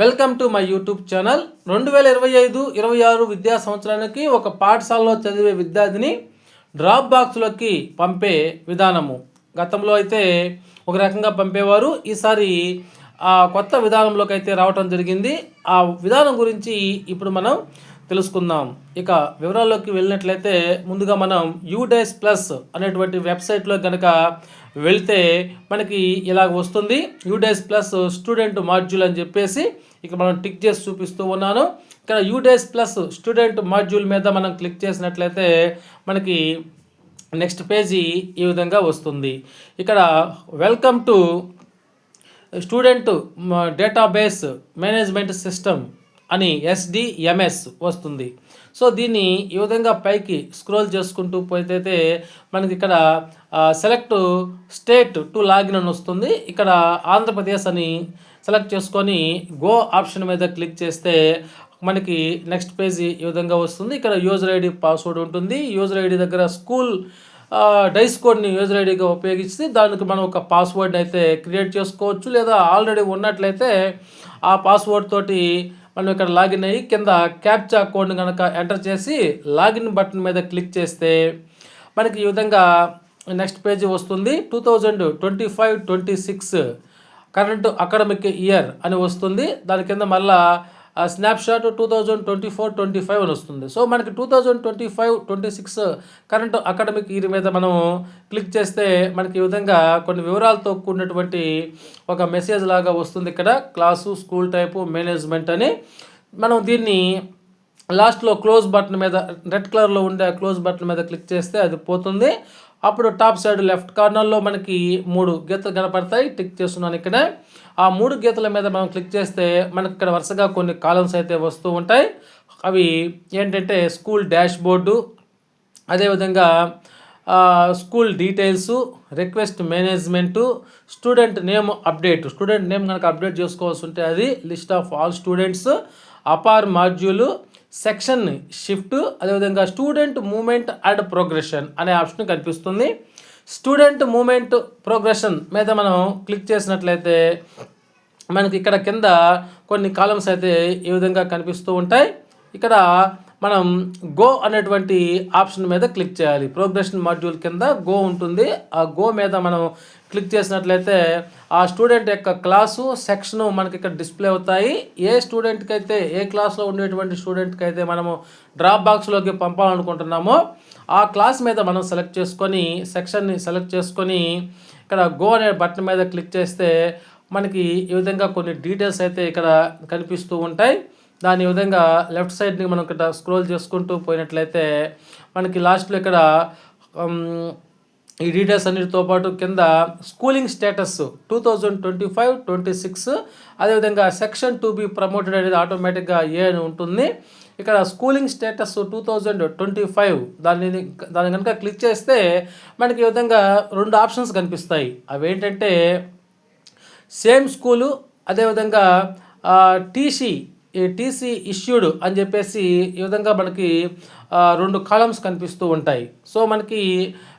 Welcome to my YouTube channel. రెండు వేల ఇరవై ఐదు ఇరవై ఆరు విద్యా సంవత్సరానికి ఒక పాఠశాలలో చదివే విద్యార్థిని డ్రాప్ బాక్స్లోకి పంపే విధానము. గతంలో అయితే ఒక రకంగా పంపేవారు. ఈసారి ఆ కొత్త విధానంలోకి అయితే రావటం జరిగింది. ఆ విధానం గురించి ఇప్పుడు మనం తెలుసుకుందాం. ఇక వివరాల్లోకి వెళ్ళినట్లయితే ముందుగా మనం యూడేస్ ప్లస్ అనేటువంటి వెబ్సైట్లో కనుక వెళ్తే మనకి ఇలాగ వస్తుంది. యూడేస్ ప్లస్ స్టూడెంట్ మాడ్యూల్ అని చెప్పేసి ఇక మనం టిక్ చేసి చూపిస్తూ ఉన్నాను. ఇక్కడ యూడేస్ ప్లస్ స్టూడెంట్ మాడ్యూల్ మీద మనం క్లిక్ చేసినట్లయితే మనకి నెక్స్ట్ పేజీ ఈ విధంగా వస్తుంది. ఇక్కడ welcome to student database management system అని ఎస్డిఎంఎస్ వస్తుంది. సో దీన్ని ఈ విధంగా పైకి స్క్రోల్ చేసుకుంటూ పోతే మనకి ఇక్కడ సెలెక్ట్ స్టేట్ టు లాగిన్ అని వస్తుంది. ఇక్కడ ఆంధ్రప్రదేశ్ అని సెలెక్ట్ చేసుకొని గో ఆప్షన్ మీద క్లిక్ చేస్తే మనకి నెక్స్ట్ పేజీ ఈ విధంగా వస్తుంది. ఇక్కడ యూజర్ ఐడి పాస్వర్డ్ ఉంటుంది. యూజర్ ఐడి దగ్గర స్కూల్ డైస్ కోడ్ని యూజర్ ఐడిగా ఉపయోగించి దానికి మనం ఒక పాస్వర్డ్ని అయితే క్రియేట్ చేసుకోవచ్చు. లేదా ఆల్రెడీ ఉన్నట్లయితే ఆ పాస్వర్డ్ తోటి మనం ఇక్కడ లాగిన్ అయ్యి కింద క్యాప్చా కోడ్ని కనుక ఎంటర్ చేసి లాగిన్ బటన్ మీద క్లిక్ చేస్తే మనకి ఈ విధంగా నెక్స్ట్ పేజీ వస్తుంది. Two thousand twenty five twenty six current academic year అని వస్తుంది. దాని కింద మళ్ళీ snapshot two thousand twenty four twenty five అని వస్తుంది. సో మనకి two thousand twenty five twenty six current academic year మీద మనం క్లిక్ చేస్తే మనకి ఈ విధంగా కొన్ని వివరాలతో కూడినటువంటి ఒక మెసేజ్ లాగా వస్తుంది ఇక్కడ. క్లాసు స్కూల్ టైపు మేనేజ్మెంట్ అని. మనం దీన్ని లాస్ట్లో క్లోజ్ బటన్ మీద రెడ్ కలర్లో ఉండే క్లోజ్ బటన్ మీద క్లిక్ చేస్తే అది పోతుంది. అప్పుడు టాప్ సైడ్ లెఫ్ట్ కార్నర్లో మనకి మూడు గీతలు కనపడతాయి. టిక్ చేస్తున్నాను ఇక్కడ. ఆ మూడు గీతల మీద మనం క్లిక్ చేస్తే మనకి ఇక్కడ వరుసగా కొన్ని కాలమ్స్ అయితే వస్తూ ఉంటాయి. అవి ఏంటంటే స్కూల్ డాష్ బోర్డు అదేవిధంగా school details request management student name update. Student name కనుక అప్డేట్ చేసుకోవాల్సి ఉంటే అది list of all students APAAR module section shift అదేవిధంగా స్టూడెంట్ మూమెంట్ అండ్ ప్రోగ్రెషన్ అనే ఆప్షన్ కనిపిస్తుంది. స్టూడెంట్ మూమెంట్ ప్రోగ్రెషన్ మీద మనం క్లిక్ చేసినట్లయితే మనకి ఇక్కడ కింద కొన్ని కాలమ్స్ అయితే ఈ విధంగా కనిపిస్తూ ఉంటాయి. ఇక్కడ మనం గో అనేటువంటి ఆప్షన్ మీద క్లిక్ చేయాలి. ప్రోగ్రెషన్ మాడ్యూల్ కింద గో ఉంటుంది. ఆ గో మీద మనం క్లిక్ చేసినట్లయితే ఆ స్టూడెంట్ యొక్క క్లాసు సెక్షను మనకి ఇక్కడ డిస్ప్లే అవుతాయి. ఏ స్టూడెంట్కి అయితే ఏ క్లాస్లో ఉండేటువంటి స్టూడెంట్కి అయితే మనము డ్రాప్ బాక్స్లోకి పంపాలనుకుంటున్నామో ఆ క్లాస్ మీద మనం సెలెక్ట్ చేసుకొని సెక్షన్ని సెలెక్ట్ చేసుకొని ఇక్కడ గో అనే బటన్ మీద క్లిక్ చేస్తే మనకి ఈ విధంగా కొన్ని డీటెయిల్స్ అయితే ఇక్కడ కనిపిస్తూ ఉంటాయి. దాని విధంగా లెఫ్ట్ సైడ్ని మనం ఇక్కడ స్క్రోల్ చేసుకుంటూ పోయినట్లయితే మనకి లాస్ట్లో ఇక్కడ ఈ డీటెయిల్స్ అన్నిటితో పాటు కింద schooling status two thousand twenty five twenty six అదేవిధంగా సెక్షన్ టూ బి ప్రమోటెడ్ అనేది ఆటోమేటిక్గా ఏ అని ఉంటుంది. ఇక్కడ schooling status two thousand twenty five దాన్ని దాన్ని కనుక క్లిక్ చేస్తే మనకి ఈ విధంగా రెండు ఆప్షన్స్ కనిపిస్తాయి. అవి ఏంటంటే సేమ్ స్కూలు అదేవిధంగా టీసీ ఈ టీసీ ఇష్యూడ్ అని చెప్పేసి ఈ విధంగా మనకి రెండు కాలమ్స్ కనిపిస్తూ ఉంటాయి. సో మనకి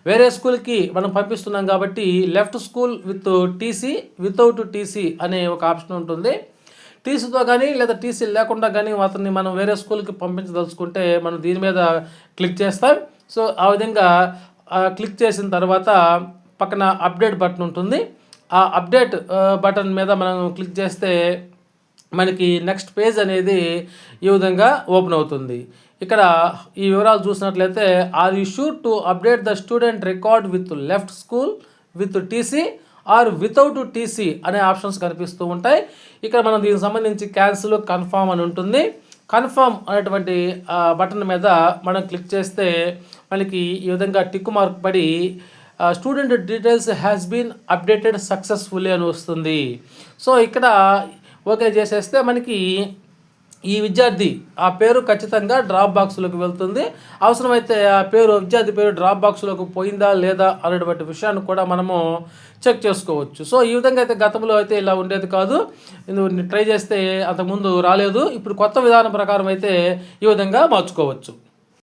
వేరే స్కూల్కి మనం పంపిస్తున్నాం కాబట్టి left school with TC without TC అనే ఒక ఆప్షన్ ఉంటుంది. టీసీతో కానీ లేదా టీసీ లేకుండా కానీ అతన్ని మనం వేరే స్కూల్కి పంపించదలుచుకుంటే మనం దీని మీద క్లిక్ చేస్తాం. సో ఆ విధంగా క్లిక్ చేసిన తర్వాత పక్కన అప్డేట్ బటన్ ఉంటుంది. ఆ అప్డేట్ బటన్ మీద మనం క్లిక్ చేస్తే మనకి నెక్స్ట్ పేజ్ అనేది ఈ విధంగా ఓపెన్ అవుతుంది. ఇక్కడ ఈ వివరాలు చూసినట్లయితే are you sure to update the student record with left school with TC or without TC అనే ఆప్షన్స్ కనిపిస్తూ ఉంటాయి. ఇక్కడ మనం దీనికి సంబంధించి క్యాన్సిల్ కన్ఫామ్ అని ఉంటుంది. కన్ఫామ్ అనేటువంటి బటన్ మీద మనం క్లిక్ చేస్తే మనకి ఈ విధంగా టిక్ మార్క్ పడి student details has been updated successfully అని వస్తుంది. సో ఇక్కడ ఓకే చేసేస్తే మనకి ఈ విద్యార్థి ఆ పేరు ఖచ్చితంగా డ్రాప్ బాక్స్లోకి వెళ్తుంది. అవసరమైతే ఆ పేరు విద్యార్థి పేరు డ్రాప్ బాక్స్లోకి పోయిందా లేదా అనేటువంటి విషయాన్ని కూడా మనము చెక్ చేసుకోవచ్చు. సో ఈ విధంగా అయితే గతంలో అయితే ఇలా ఉండేది కాదు. ట్రై చేస్తే అంతకుముందు రాలేదు. ఇప్పుడు కొత్త విధానం ప్రకారం అయితే ఈ విధంగా మార్చుకోవచ్చు.